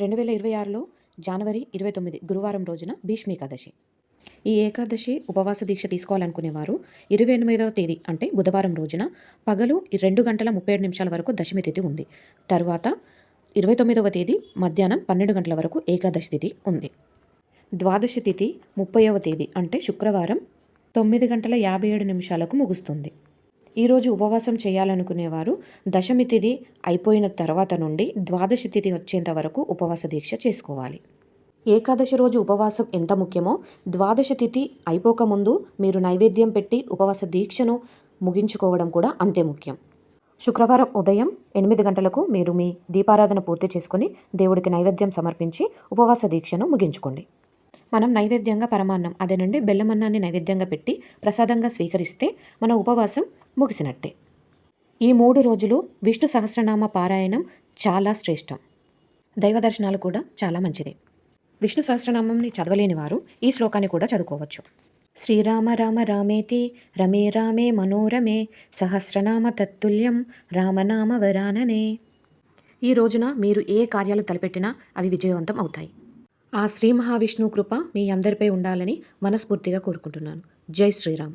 రెండు వేల ఇరవై ఆరులో జనవరి ఇరవై తొమ్మిది గురువారం రోజున భీష్మ ఏకాదశి. ఈ ఏకాదశి ఉపవాస దీక్ష తీసుకోవాలనుకునేవారు ఇరవై ఎనిమిదవ తేదీ అంటే బుధవారం రోజున పగలు రెండు గంటల ముప్పై ఏడు నిమిషాల వరకు దశమి తిథి ఉంది. తర్వాత ఇరవై తొమ్మిదవ తేదీ మధ్యాహ్నం పన్నెండు గంటల వరకు ఏకాదశి తిథి ఉంది. ద్వాదశి తిథి ముప్పైవ తేదీ అంటే శుక్రవారం తొమ్మిది గంటల యాభై ఏడు నిమిషాలకు ముగుస్తుంది. ఈరోజు ఉపవాసం చేయాలనుకునేవారు. దశమి తిథి అయిపోయిన తర్వాత నుండి ద్వాదశి తిథి వచ్చేంత వరకు ఉపవాస దీక్ష చేసుకోవాలి. ఏకాదశి రోజు ఉపవాసం ఎంత ముఖ్యమో ద్వాదశి తిథి అయిపోకముందు మీరు నైవేద్యం పెట్టి ఉపవాస దీక్షను ముగించుకోవడం కూడా అంతే ముఖ్యం. శుక్రవారం ఉదయం ఎనిమిది గంటలకు మీరు మీ దీపారాధన పూర్తి చేసుకుని దేవుడికి నైవేద్యం సమర్పించి ఉపవాస దీక్షను ముగించుకోండి. మనం నైవేద్యంగా పరమాన్నం అదేనండి బెల్లమన్నాన్ని నైవేద్యంగా పెట్టి ప్రసాదంగా స్వీకరిస్తే మన ఉపవాసం ముగిసినట్టే. ఈ మూడు రోజులు విష్ణు సహస్రనామ పారాయణం చాలా శ్రేష్టం. దైవ దర్శనాలు కూడా చాలా మంచిది. విష్ణు సహస్రనామంని చదవలేని వారు ఈ శ్లోకాన్ని కూడా చదువుకోవచ్చు. శ్రీరామ రామ రామేతి రమే రామే మనోరమే సహస్రనామ తత్తుల్యం రామనామ వరాననే. ఈ రోజున మీరు ఏ కార్యాలు తలపెట్టినా అవి విజయవంతం అవుతాయి. ఆ శ్రీ మహావిష్ణు కృప మీ అందరిపై ఉండాలని మనస్ఫూర్తిగా కోరుకుంటున్నాను. జై శ్రీరామ్.